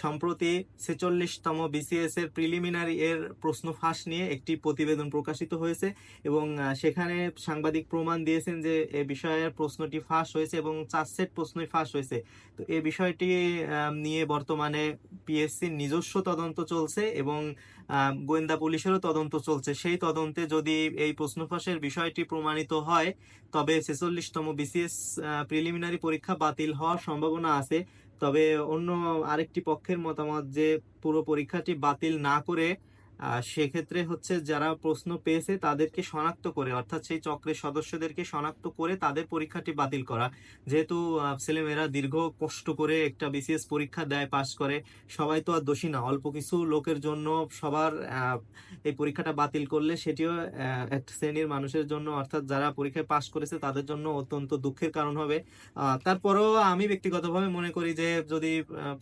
সম্প্রতি ছেচল্লিশতম বিসিএস এর প্রিলিমিনারি এর প্রশ্ন ফাঁস নিয়ে একটি প্রতিবেদন প্রকাশিত হয়েছে এবং সেখানে সাংবাদিক প্রমাণ দিয়েছেন যে এ বিষয়ের প্রশ্নটি ফাঁস হয়েছে এবং চার সেট প্রশ্নই ফাঁস হয়েছে। তো এই বিষয়টি নিয়ে বর্তমানে পিএসসির নিজস্ব তদন্ত চলছে এবং গোয়েন্দা পুলিশেরও তদন্ত চলছে। সেই তদন্তে যদি এই প্রশ্ন ফাঁসের বিষয়টি প্রমাণিত হয়, তবে ছেচল্লিশতম বিসিএস প্রিলিমিনারি পরীক্ষা বাতিল হওয়ার সম্ভাবনা আছে। তবে অন্য আরেকটি পক্ষের মতামত যে পুরো পরীক্ষাটি বাতিল না করে সেক্ষেত্রে হচ্ছে যারা প্রশ্ন পেয়েছে তাদেরকে শনাক্ত করে, অর্থাৎ সেই চক্রের সদস্যদেরকে শনাক্ত করে তাদের পরীক্ষাটি বাতিল করা। যেহেতু ছেলেমেয়েরা দীর্ঘ কষ্ট করে একটা বিসিএস পরীক্ষা দেয়, পাশ করে, সবাই তো আর দোষী না। অল্প কিছু লোকের জন্য সবার এই পরীক্ষাটা বাতিল করলে সেটিও এক শ্রেণির মানুষের জন্য, অর্থাৎ যারা পরীক্ষায় পাশ করেছে তাদের জন্য অত্যন্ত দুঃখের কারণ হবে। তারপরেও আমি ব্যক্তিগতভাবে মনে করি যে যদি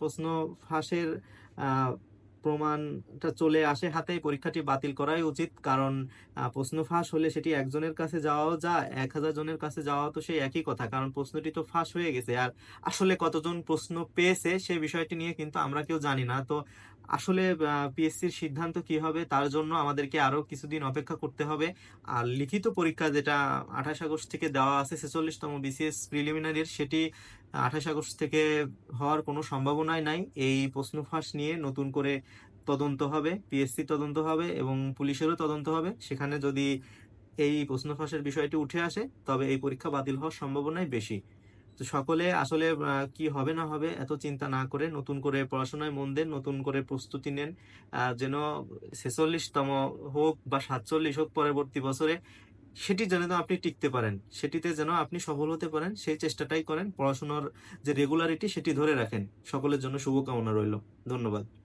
প্রশ্ন ফাঁসের প্রমাণটা চলে আসে হাতে, পরীক্ষাটি বাতিল করাই উচিত। কারণ প্রশ্ন ফাঁস হলে সেটি একজনের কাছে যাওয়াও যা এক হাজার জনের কাছে যাওয়া তো সেই একই কথা। কারণ প্রশ্নটি তো ফাঁস হয়ে গেছে। আর আসলে কতজন প্রশ্ন পেয়েছে সে বিষয়টি নিয়ে কিন্তু আমরা কেউ জানি না। তো আসলে পিএসসির সিদ্ধান্ত কি হবে তার জন্য আমাদেরকে আরও কিছুদিন অপেক্ষা করতে হবে। আর লিখিত পরীক্ষা যেটা আঠাশ আগস্ট থেকে দেওয়া আছে, ছেচল্লিশতম বিসিএস প্রিলিমিনারির, সেটি আঠাশ আগস্ট থেকে হওয়ার কোনো সম্ভাবনাই নাই। এই প্রশ্ন ফাঁস নিয়ে নতুন করে তদন্ত হবে পিএসসি তদন্ত হবে এবং পুলিশেরও তদন্ত হবে। সেখানে যদি এই প্রশ্ন ফাঁসের বিষয়টি উঠে আসে, তবে এই পরীক্ষা বাতিল হওয়ার সম্ভাবনাই বেশি। তো সকলে আসলে কি হবে না হবে এত চিন্তা না করে নতুন করে পড়াশোনায় মন দেন, নতুন করে প্রস্তুতি নেন। যেন ছেচল্লিশতম হোক বা সাতচল্লিশ হোক পরবর্তী বছরে সেটি যেন আপনি টিকতে পারেন, সেটিতে যেন আপনি সফল হতে পারেন, সেই চেষ্টাটাই করেন, পড়াশোনার যে রেগুলারিটি সেটি ধরে রাখেন। সকলের জন্য শুভকামনা রইল। ধন্যবাদ।